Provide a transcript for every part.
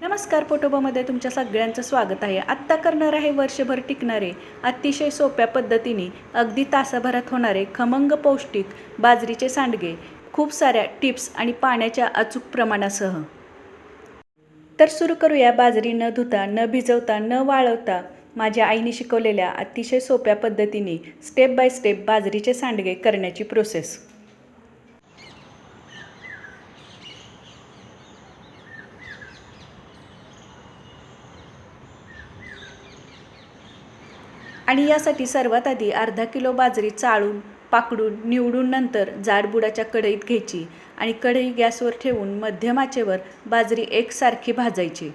नमस्कार पोटोबामध्ये तुमच्या सगळ्यांचं स्वागत आहे. आत्ता करणार आहे वर्षभर टिकणारे अतिशय सोप्या पद्धतीने अगदी तासाभरात होणारे खमंग पौष्टिक बाजरीचे सांडगे खूप साऱ्या टिप्स आणि पाण्याच्या अचूक प्रमाणासह. तर सुरू करूया बाजरी न धुता न भिजवता न वाळवता माझ्या आईने शिकवलेल्या अतिशय सोप्या पद्धतीने स्टेप बाय स्टेप बाजरीचे सांडगे करण्याची प्रोसेस आणि यासाठी सर्वात आधी अर्धा किलो बाजरी चाळून पाकडून निवडून नंतर जाडबुडाच्या कढईत घ्यायची आणि कढई गॅसवर ठेवून मध्यम आचेवर बाजरी एकसारखी भाजायची.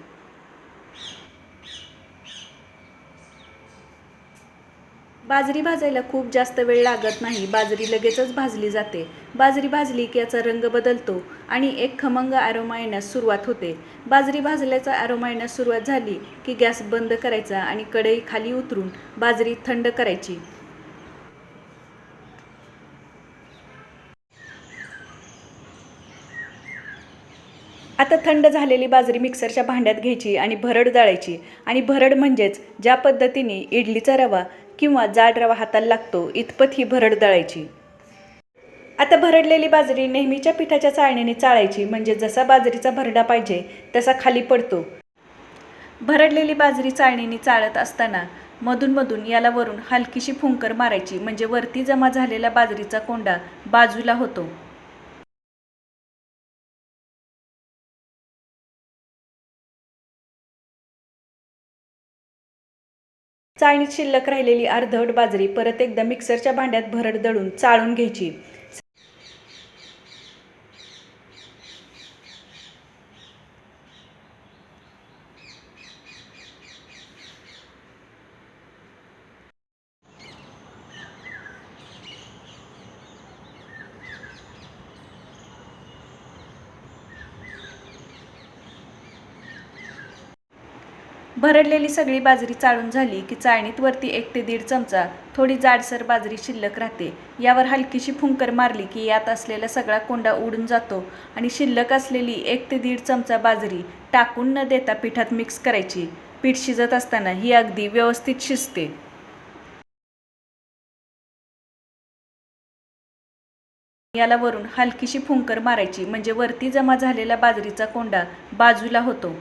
बाजरी भाजायला खूप जास्त वेळ लागत नाही. बाजरी लगेचच भाजली जाते. बाजरी भाजली की याचा रंग बदलतो आणि एक खमंग ॲरोमा येण्यास सुरुवात होते. बाजरी भाजल्याचा ॲरोमा येण्यास सुरुवात झाली की गॅस बंद करायचा आणि कढई खाली उतरून बाजरी थंड करायची. आता थंड झालेली बाजरी मिक्सरच्या भांड्यात घ्यायची आणि भरड दळायची. आणि भरड म्हणजेच ज्या पद्धतीने इडलीचा रवा किंवा जाड रवा हाताला लागतो इतपत ही भरड दळायची. आता भरडलेली बाजरी नेहमीच्या पिठाच्या चाळणीने चाळायची म्हणजे जसा बाजरीचा भरडा पाहिजे तसा खाली पडतो. भरडलेली बाजरी चाळणीने चाळत असताना मधूनमधून याला वरून हलकीशी फुंकर मारायची म्हणजे वरती जमा झालेला बाजरीचा कोंडा बाजूला होतो. चाळणीत शिल्लक राहिलेली अर्धवट बाजरी परत एकदा मिक्सरच्या भांड्यात भरड दळून चाळून घ्यायची. भरडलेली सगळी बाजरी चाळून झाली की चाळणीत वरती एक ते दीड चमचा थोडी जाडसर बाजरी शिल्लक राहते. यावर हलकीशी फुंकर मारली की यात असलेला सगळा कोंडा उडून जातो आणि शिल्लक असलेली एक ते दीड चमचा बाजरी टाकून न देता पिठात मिक्स करायची. पीठ शिजत असताना ही अगदी व्यवस्थित शिजते. याला वरून हलकीशी फुंकर मारायची म्हणजे वरती जमा झालेला बाजरीचा कोंडा बाजूला होतो.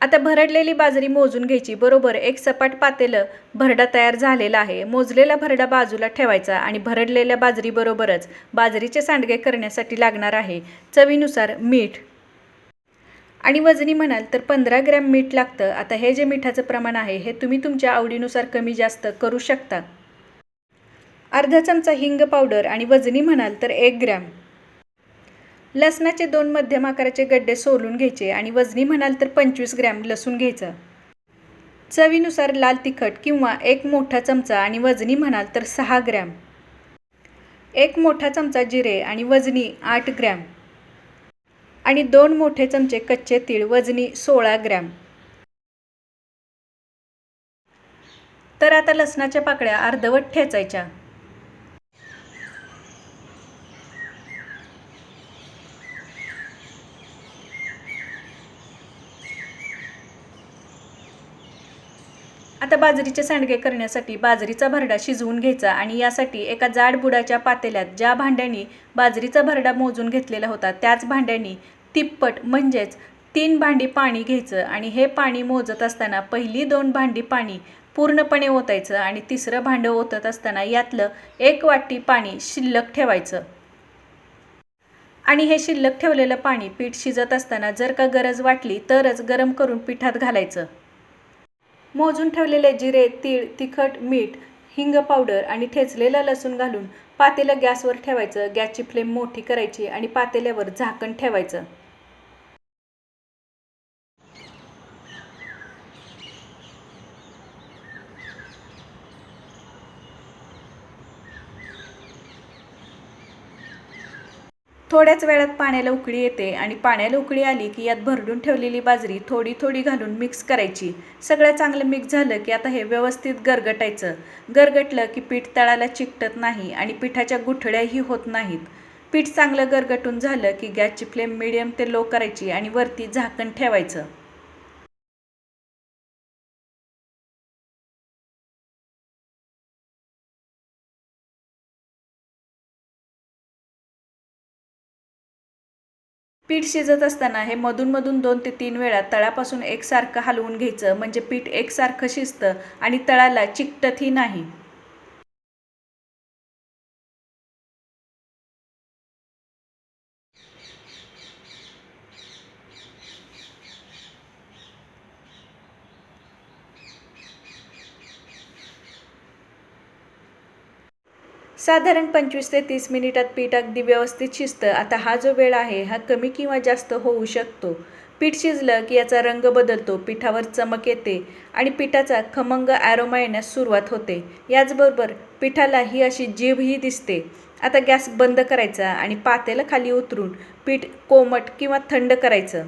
आता भरडलेली बाजरी मोजून घ्यायची. बरोबर एक सपाट पातेलं भरडा तयार झालेला आहे. मोजलेला भरडा बाजूला ठेवायचा आणि भरडलेल्या बाजरीबरोबरच बाजरीचे सांडगे करण्यासाठी लागणार आहे. चवीनुसार मीठ. आणि वजनी म्हणाल तर पंधरा ग्रॅम मीठ लागतं. आता हे जे मिठाचं प्रमाण आहे हे तुम्ही तुमच्या आवडीनुसार कमी जास्त करू शकता. अर्धा चमचा हिंग पावडर आणि वजनी म्हणाल तर एक ग्रॅम. लसणाचे दोन मध्यम आकाराचे गड्डे सोलून घ्यायचे आणि वजनी म्हणाल तर पंचवीस ग्रॅम लसूण घ्यायचं. चवीनुसार लाल तिखट किंवा एक मोठा चमचा आणि वजनी म्हणाल तर सहा ग्रॅम. एक मोठा चमचा जिरे आणि वजनी आठ ग्रॅम. आणि दोन मोठे चमचे कच्चे तीळ वजनी सोळा ग्रॅम. तर आता लसणाच्या पाकळ्या अर्धवट ठेचायच्या. आता बाजरीचे सांडगे करण्यासाठी बाजरीचा भरडा शिजवून घ्यायचा आणि यासाठी एका जाड बुडाच्या पातेल्यात ज्या भांड्यांनी बाजरीचा भरडा मोजून घेतलेला होता त्याच भांड्यांनी तिप्पट म्हणजेच तीन भांडी पाणी घ्यायचं आणि हे पाणी मोजत असताना पहिली दोन भांडी पाणी पूर्णपणे ओतायचं आणि तिसरं भांडं ओतत असताना यातलं एक वाटी पाणी शिल्लक ठेवायचं. आणि हे शिल्लक ठेवलेलं पाणी पीठ शिजत असताना जर का गरज वाटली तरच गरम करून पिठात घालायचं. मोजून ठेवलेले जिरे तीळ तिखट मीठ हिंग पावडर आणि ठेचलेलं लसूण घालून पातेलं गॅसवर ठेवायचं. गॅसची फ्लेम मोठी करायची आणि पातेल्यावर झाकण ठेवायचं. थोड्याच वेळात पाण्याला उकळी येते आणि पाण्याला उकळी आली की यात भरडून ठेवलेली बाजरी थोडी थोडी घालून मिक्स करायची. सगळं चांगलं मिक्स झालं की आता हे व्यवस्थित गरगटायचं. गरगटलं की पीठ तळाला चिकटत नाही आणि पिठाच्या गुठळ्याही होत नाहीत. पीठ चांगलं गरगटून झालं की गॅसची फ्लेम मिडियम ते लो करायची आणि वरती झाकण ठेवायचं. पीठ शिजत असताना हे मधून मधून दोन ते तीन वेळा तळापासून एकसारखं हलवून घ्यायचं. म्हणजे पीठ एकसारखं शिजतं आणि तळाला चिकटतही नाही. साधारण पंचवीस ते तीस मिनिटात पीठ अगदी व्यवस्थित शिजतं. आता हा जो वेळ आहे हा कमी किंवा जास्त होऊ शकतो. पीठ शिजलं की याचा रंग बदलतो पिठावर चमक येते आणि पिठाचा खमंग ॲरोमा येण्यास सुरुवात होते. याचबरोबर पिठाला ही अशी जीभही दिसते. आता गॅस बंद करायचा आणि पातेलं खाली उतरून पीठ कोमट किंवा थंड करायचं.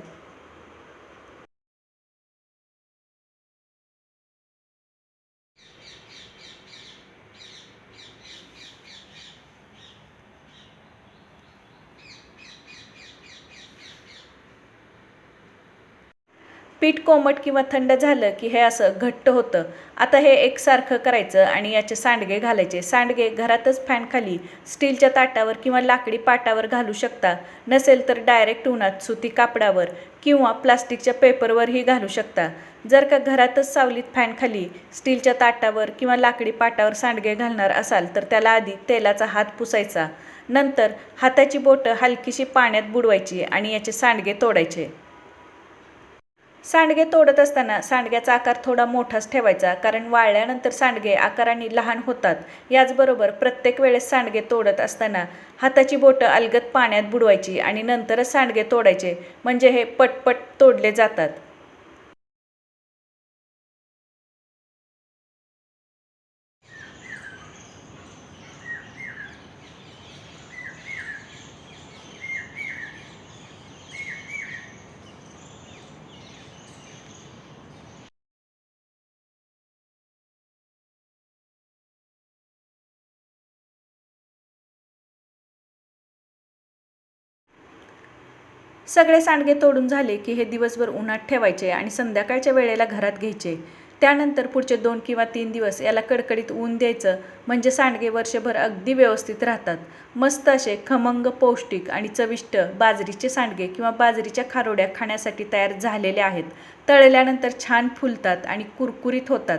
पीठ कोमट किंवा थंड झालं की हे असं घट्ट होतं. आता हे एकसारखं करायचं आणि याचे सांडगे घालायचे. सांडगे घरातच फॅनखाली स्टीलच्या ताटावर किंवा लाकडी पाटावर घालू शकता. नसेल तर डायरेक्ट उन्हात सुती कापडावर किंवा प्लास्टिकच्या पेपरवरही घालू शकता. जर का घरातच सावलीत फॅनखाली स्टीलच्या ताटावर किंवा लाकडी पाटावर सांडगे घालणार असाल तर त्याला आधी तेलाचा हात पुसायचा. नंतर हाताची बोटं हलकीशी पाण्यात बुडवायची आणि याचे सांडगे तोडायचे. सांडगे तोडत असताना सांडग्याचा आकार थोडा मोठाच ठेवायचा कारण वाळल्यानंतर सांडगे आकाराने लहान होतात. याचबरोबर प्रत्येक वेळेस सांडगे तोडत असताना हाताची बोटं अलगत पाण्यात बुडवायची आणि नंतरच सांडगे तोडायचे म्हणजे हे पटपट तोडले जातात. सगळे सांडगे तोडून झाले की हे दिवसभर उन्हात ठेवायचे आणि संध्याकाळच्या वेळेला घरात घ्यायचे. त्यानंतर पुढचे दोन किंवा तीन दिवस याला कडकडीत ऊन द्यायचं म्हणजे सांडगे वर्षभर अगदी व्यवस्थित राहतात. मस्त असे खमंग पौष्टिक आणि चविष्ट बाजरीचे सांडगे किंवा बाजरीच्या खारोड्या खाण्यासाठी तयार झालेले आहेत. तळल्यानंतर छान फुलतात आणि कुरकुरीत होतात.